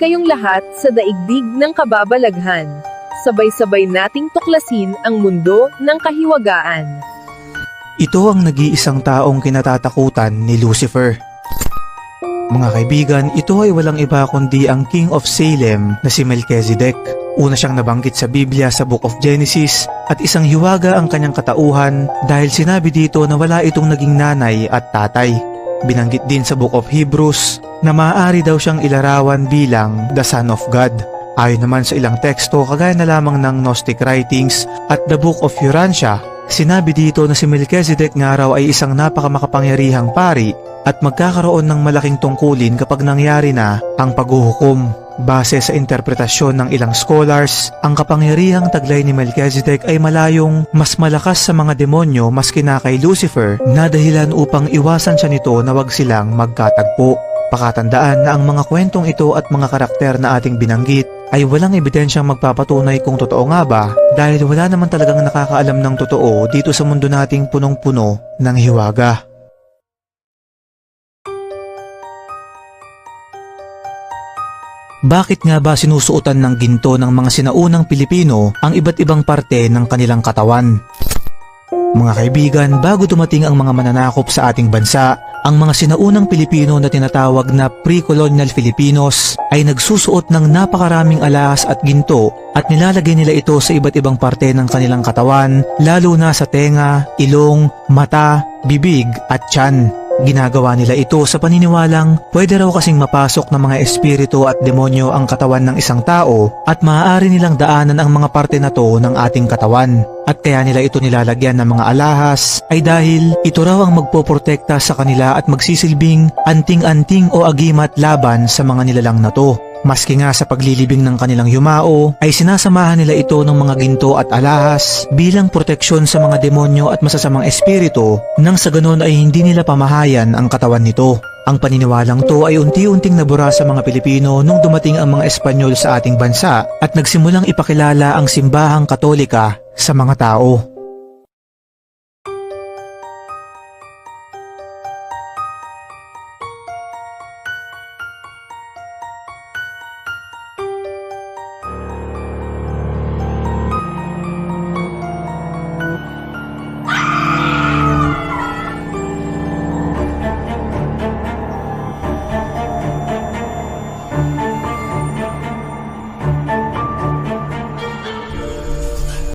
kayong lahat sa daigdig ng kababalaghan. Sabay-sabay nating tuklasin ang mundo ng kahiwagaan. Ito ang nag-iisang taong kinatatakutan ni Lucifer. Mga kaibigan, ito ay walang iba kundi ang King of Salem na si Melchizedek. Una siyang nabanggit sa Biblia sa Book of Genesis at isang hiwaga ang kanyang katauhan dahil sinabi dito na wala itong naging nanay at tatay. Binanggit din sa Book of Hebrews na maaari daw siyang ilarawan bilang the Son of God. Ayon naman sa ilang teksto kagaya na lamang ng Gnostic writings at the Book of Urantia, sinabi dito na si Melchizedek nga raw ay isang napakamakapangyarihang pari at magkakaroon ng malaking tungkulin kapag nangyari na ang paghuhukom. Base sa interpretasyon ng ilang scholars, ang kapangyarihang taglay ni Melchizedek ay malayong mas malakas sa mga demonyo maski na kay Lucifer na dahilan upang iwasan siya nito na wag silang magkatagpo. Pakatandaan na ang mga kwentong ito at mga karakter na ating binanggit ay walang ebidensyang magpapatunay kung totoo nga ba dahil wala naman talagang nakakaalam ng totoo dito sa mundo nating punong-puno ng hiwaga. Bakit nga ba sinusuotan ng ginto ng mga sinaunang Pilipino ang iba't ibang parte ng kanilang katawan? Mga kaibigan, bago dumating ang mga mananakop sa ating bansa, ang mga sinaunang Pilipino na tinatawag na pre-colonial Filipinos ay nagsusuot ng napakaraming alas at ginto at nilalagay nila ito sa iba't ibang parte ng kanilang katawan, lalo na sa tenga, ilong, mata, bibig at tiyan. Ginagawa nila ito sa paniniwalang pwede raw kasing mapasok ng mga espiritu at demonyo ang katawan ng isang tao at maaari nilang daanan ang mga parte na to ng ating katawan. At kaya nila ito nilalagyan ng mga alahas ay dahil ito raw ang magpoprotekta sa kanila at magsisilbing anting-anting o agimat laban sa mga nilalang na to. Maski nga sa paglilibing ng kanilang yumao ay sinasamahan nila ito ng mga ginto at alahas bilang proteksyon sa mga demonyo at masasamang espiritu nang sa ganon ay hindi nila pamahayan ang katawan nito. Ang paniniwalang to ay unti-unting nabura sa mga Pilipino nung dumating ang mga Espanyol sa ating bansa at nagsimulang ipakilala ang simbahang katolika sa mga tao.